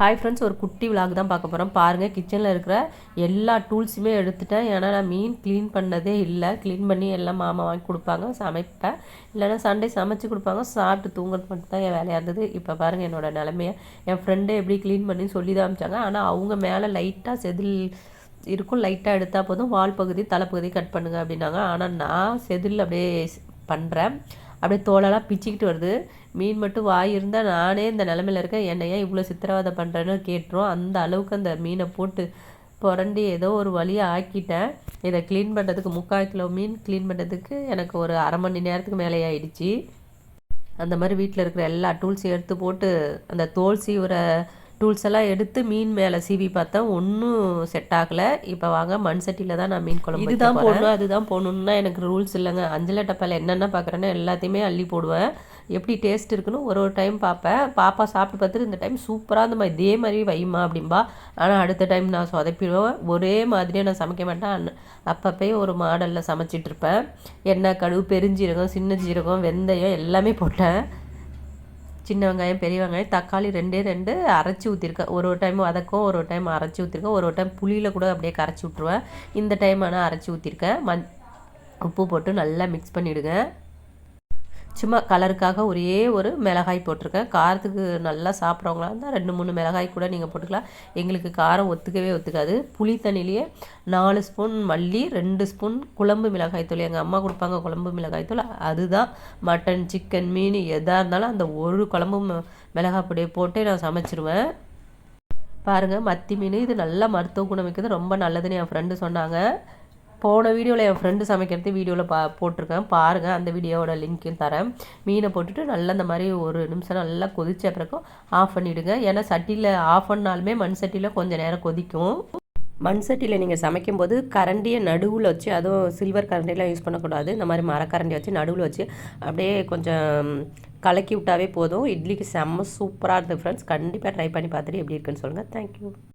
Hi friends ஒரு குட்டி vlog தான் பார்க்க போகிறோம் பாருங்கள் கிச்சனில் இருக்கிற எல்லா டூல்ஸுமே எடுத்துட்டேன். ஏன்னா நான் மீன் க்ளீன் பண்ணதே இல்லை. க்ளீன் பண்ணி எல்லாம் மாமா வாங்கி கொடுப்பாங்க. சமைப்பேன். இல்லைன்னா சண்டே சமைச்சு கொடுப்பாங்க. சாப்பிட்டு தூங்குறது மட்டும் தான் என் வேலையாக இருந்தது. இப்போ பாருங்கள் என்னோடய நிலமையை. என் ஃப்ரெண்டை எப்படி க்ளீன் பண்ணி சொல்லி தான் அமிச்சாங்க ஆனால் அவங்க மேலே லைட்டாக செதில் இருக்கும். லைட்டாக எடுத்தால் போதும். வால் பகுதி தலைப்பகுதி கட் பண்ணுங்க அப்படின்னாங்க. ஆனால் நான் செதில் அப்படியே பண்ணுறேன் அப்படியே தோலெல்லாம் பிச்சுக்கிட்டு வருது. மீன் மட்டும் வாய் இருந்தால் நானே இந்த நிலமையில இருக்கேன். என்னை ஏன் இவ்வளோ சித்திரவதை பண்ணுறேன்னு கேட்டுரும். அந்த அளவுக்கு அந்த மீனை போட்டு புரண்டி ஏதோ ஒரு வழியாக ஆக்கிட்டேன். இதை க்ளீன் பண்ணுறதுக்கு முக்கால் கிலோ மீன் க்ளீன் பண்ணுறதுக்கு எனக்கு ஒரு அரை மணி நேரத்துக்கு மேலே ஆயிடுச்சு. அந்த மாதிரி வீட்டில் இருக்கிற எல்லா டூல்ஸையும் எடுத்து போட்டு அந்த தோல் சீவுற டூல்ஸ் எல்லாம் எடுத்து மீன் மேலே சீவி பார்த்தா ஒன்றும் செட் ஆகலை. இப்போ வாங்க மண் சட்டியில் தான் நான் மீன் குழம்பு இதுதான் போடணும் அதுதான் போடணுன்னா எனக்கு ரூல்ஸ் இல்லைங்க. அஞ்சலை டப்பாவில் என்னென்ன பார்க்குறேன்னா எல்லாத்தையுமே அள்ளி போடுவேன். எப்படி டேஸ்ட் இருக்குன்னு ஒரு ஒரு டைம் பார்ப்பேன். பாப்பா சாப்பிட்டு பார்த்துட்டு இந்த டைம் சூப்பராக இந்த மாதிரி இதே மாதிரி வைமா அப்படின்பா ஆனால் அடுத்த டைம் நான் சொதப்பிடுவேன். ஒரே மாதிரியே நான் சமைக்க மாட்டேன். அப்பப்போ ஒரு மாடலில் சமைச்சிட்ருப்பேன் எண்ணெய் கடுகு பெருஞ்சீரகம் சின்ன ஜீரகம் வெந்தயம் எல்லாமே போட்டேன். சின்ன வெங்காயம் பெரிய வெங்காயம் தக்காளி ரெண்டே ரெண்டு அரைச்சி ஊற்றிருக்கேன் ஒரு ஒரு டைம் வதக்கும் ஒரு ஒரு டைம் அரைச்சி ஊற்றிருக்கேன் ஒரு ஒரு டைம் புளியில் கூட அப்படியே கரைச்சி விட்ருவேன் இந்த டைம் ஆனால் அரைச்சி ஊற்றிருக்கேன் மண் உப்பு போட்டு நல்லா மிக்ஸ் பண்ணிவிடுங்க சும்மா கலருக்காக ஒரே ஒரு மிளகாய் போட்டிருக்கேன். காரத்துக்கு நல்லா சாப்பிட்றவங்களா இருந்தால் ரெண்டு மூணு மிளகாய் கூட நீங்கள் போட்டுக்கலாம். எங்களுக்கு காரம் ஒத்துக்கவே ஒத்துக்காது. புளி தண்ணிலேயே நாலு ஸ்பூன் மல்லி ரெண்டு ஸ்பூன் குழம்பு மிளகாய் தூள். எங்கள் அம்மா கொடுப்பாங்க குழம்பு மிளகாய் தூள். அதுதான் மட்டன் சிக்கன் மீன் எதாக இருந்தாலும் அந்த ஒரு குழம்பு மிளகாய் பொடியை போட்டு நான் சமைச்சிருவேன். பாருங்கள் மத்தி மீன் இது நல்லா மருத்துவ குணம் வைக்கிறது ரொம்ப நல்லதுன்னு என் ஃப்ரெண்டு சொன்னாங்க. போன வீடியோவில் என் ஃப்ரெண்டு சமைக்கிறது வீடியோவில் பா போட்டிருக்கேன். பாருங்கள் அந்த வீடியோவோட லிங்க்கையும் தரேன். மீனை போட்டுட்டு நல்லா இந்த மாதிரி ஒரு நிமிஷம் நல்லா கொதிச்ச பிறக்கும் ஆஃப் பண்ணிவிடுங்க ஏன்னா சட்டியில் ஆஃப் பண்ணாலுமே மண் சட்டியில் கொஞ்சம் நேரம் கொதிக்கும். மண் சட்டியில் நீங்கள் சமைக்கும்போது கரண்டியை நடுவில் வச்சு அதுவும் சில்வர் கரண்டிலாம் யூஸ் பண்ணக்கூடாது. இந்த மாதிரி மரக்கரண்டி வச்சு நடுவில் வச்சு அப்படியே கொஞ்சம் கலக்கி விட்டாவே போதும். இட்லிக்கு செம்ம சூப்பராக இருந்தது ஃப்ரெண்ட்ஸ் கண்டிப்பாக ட்ரை பண்ணி பார்த்துட்டு எப்படி இருக்குன்னு சொல்லுங்கள் தேங்க்யூ